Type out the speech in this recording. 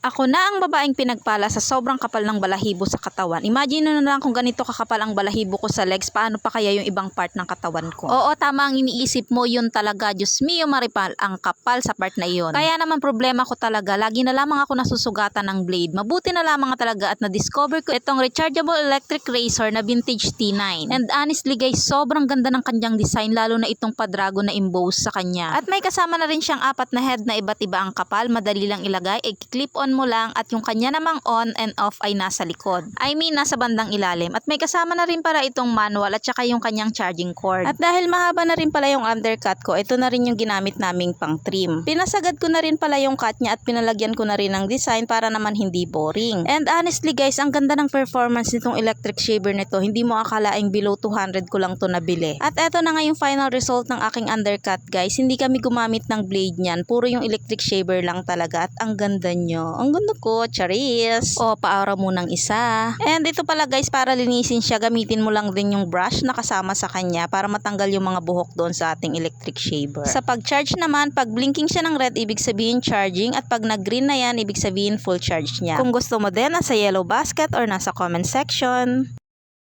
Ako na ang babaeng pinagpala sa sobrang kapal ng balahibo sa katawan. Imagine na lang kung ganito kakapal ang balahibo ko sa legs, paano pa kaya yung ibang part ng katawan ko? Oo, tama ang iniisip mo, yun talaga. Diyos mio maripal, ang kapal sa part na iyon. Kaya naman problema ko talaga, lagi na lamang ako nasusugatan ng blade. Mabuti na lamang talaga at na-discover ko itong rechargeable electric razor na vintage T9. And honestly guys, sobrang ganda ng kanyang design, lalo na itong padrago na emboss sa kanya. At may kasama na rin siyang apat na head na iba't iba ang kapal, madali lang ilagay, i-clip on mo lang at yung kanya namang on and off ay nasa likod. I mean, nasa bandang ilalim. At may kasama na rin para itong manual at saka yung kanyang charging cord. At dahil mahaba na rin pala yung undercut ko, ito na rin yung ginamit naming pang trim. Pinasagad ko na rin pala yung cut niya at pinalagyan ko na rin ng design para naman hindi boring. And honestly guys, ang ganda ng performance nitong electric shaver nito. Hindi mo akalaing below 200 ko lang to nabili. At eto na nga yung final result ng aking undercut guys. Hindi kami gumamit ng blade niyan. Puro yung electric shaver lang talaga. At ang ganda nyo. Ang ganda ko, charis. O, paara mo ng isa. And ito pala guys, para linisin siya, gamitin mo lang din yung brush na kasama sa kanya para matanggal yung mga buhok doon sa ating electric shaver. Sa pag-charge naman, pag blinking siya ng red, ibig sabihin charging. At pag nag-green na yan, ibig sabihin full charge niya. Kung gusto mo din, nasa yellow basket or nasa comment section.